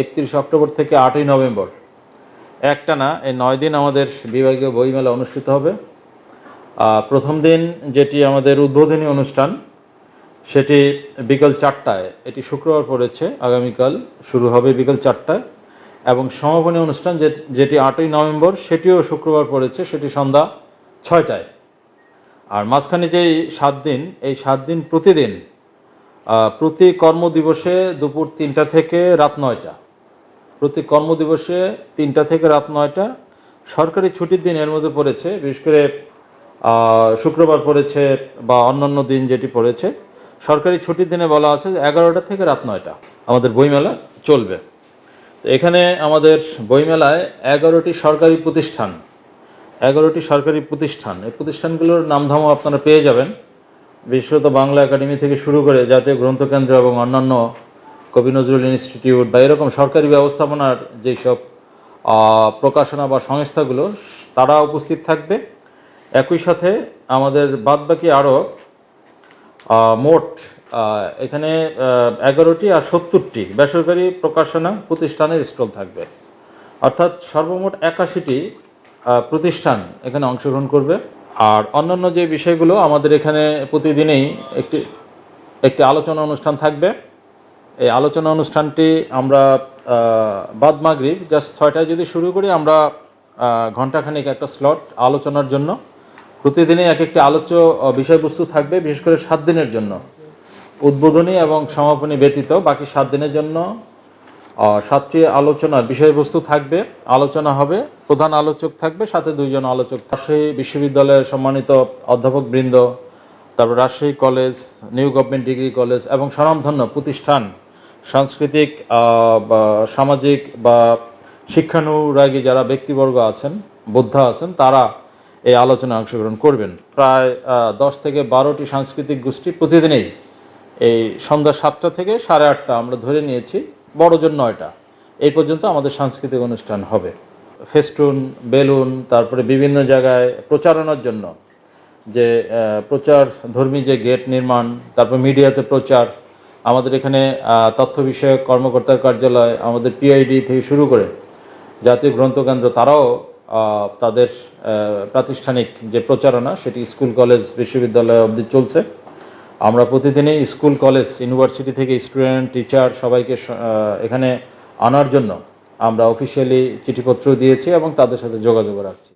একত্রিশ অক্টোবর থেকে আটই নভেম্বর। একটা না এই নয় দিন আমাদের বিভাগীয় বইমেলা অনুষ্ঠিত হবে। প্রথম দিন যেটি আমাদের উদ্বোধনী অনুষ্ঠান, সেটি বিকেল চারটায়, এটি শুক্রবার পড়েছে, আগামীকাল শুরু হবে বিকেল চারটায়। এবং সমাপনী অনুষ্ঠান যেটি আটই নভেম্বর, সেটিও শুক্রবার পড়েছে, সেটি সন্ধ্যা ছয়টায়। আর মাঝখানে যেই সাত দিন, এই সাত দিন প্রতিদিন প্রতি কর্মদিবসে দুপুর তিনটা থেকে রাত নয়টা। প্রতি কর্মদিবসে তিনটা থেকে রাত নয়টা। সরকারি ছুটির দিন এর মধ্যে পড়েছে, বিশেষ করে শুক্রবার পড়েছে বা অন্যান্য দিন যেটি পড়েছে। সরকারি ছুটির দিনে বলা আছে যে এগারোটা থেকে রাত নয়টা আমাদের বইমেলা চলবে। তো এখানে আমাদের বইমেলায় এগারোটি সরকারি প্রতিষ্ঠান, এগারোটি সরকারি প্রতিষ্ঠান। এই প্রতিষ্ঠানগুলোর নামধামও আপনারা পেয়ে যাবেন। বিশেষত বাংলা একাডেমি থেকে শুরু করে জাতীয় গ্রন্থকেন্দ্র এবং অন্যান্য কবি নজরুল ইনস্টিটিউট বা এরকম সরকারি ব্যবস্থাপনার যেসব প্রকাশনা বা সংস্থাগুলো, তারা উপস্থিত থাকবে। একই সাথে আমাদের বাদবাকি আরও মোট এখানে এগারোটি আর সত্তরটি বেসরকারি প্রকাশনা প্রতিষ্ঠানের স্টল থাকবে। অর্থাৎ সর্বমোট একাশিটি প্রতিষ্ঠান এখানে অংশগ্রহণ করবে। আর অন্যান্য যে বিষয়গুলো, আমাদের এখানে প্রতিদিনেই একটি একটি আলোচনা অনুষ্ঠান থাকবে। এই আলোচনা অনুষ্ঠানটি আমরা বাদ মাগরিব জাস্ট ছয়টায় যদি শুরু করি আমরা আহ, ঘন্টাখানিক একটা স্লট আলোচনার জন্য। প্রতিদিনই এক একটি আলোচ্য বিষয়বস্তু থাকবে বিশেষ করে সাত দিনের জন্য। উদ্বোধনী এবং সমাপনী ব্যতীত বাকি সাত দিনের জন্য সাতটি আলোচনার বিষয়বস্তু থাকবে আলোচনা হবে প্রধান আলোচক থাকবে সাথে দুইজন আলোচক রাজশাহী বিশ্ববিদ্যালয়ের সম্মানিত অধ্যাপক বৃন্দ তারপর Rajshahi college new government degree college এবং স্বনামধন্য প্রতিষ্ঠান সাংস্কৃতিক বা সামাজিক বা শিক্ষানুরাগী যারা ব্যক্তিবর্গ আছেন, বোদ্ধা আছেন, তারা এই আলোচনায় অংশগ্রহণ করবেন। প্রায় দশ থেকে বারোটি সাংস্কৃতিক গোষ্ঠী প্রতিদিনেই এই সন্ধ্যা সাতটা থেকে সাড়ে আটটা আমরা ধরে নিয়েছি বড়জন নয়টা। এই পর্যন্ত আমাদের সাংস্কৃতিক অনুষ্ঠান হবে। ফেস্টুন, বেলুন, তারপরে বিভিন্ন জায়গায় প্রচারণার জন্য যে প্রচার ধর্মী যে গেট নির্মাণ, তারপর মিডিয়াতে প্রচার আমাদের এখানে তথ্য বিষয়ক কর্মকর্তার কার্যালয় আমাদের পিআইডি থেকে শুরু করে জাতীয় গ্রন্থকেন্দ্র, তারাও তাদের প্রাতিষ্ঠানিক যে প্রচারণা সেটি স্কুল, কলেজ, বিশ্ববিদ্যালয় অবধি চলছে। আমরা প্রতিদিনই স্কুল, কলেজ, ইউনিভার্সিটি থেকে স্টুডেন্ট, টিচার সবাইকে এখানে আনার জন্য আমরা অফিসিয়ালি চিঠিপত্র দিয়েছি এবং তাদের সাথে যোগাযোগ রাখছি।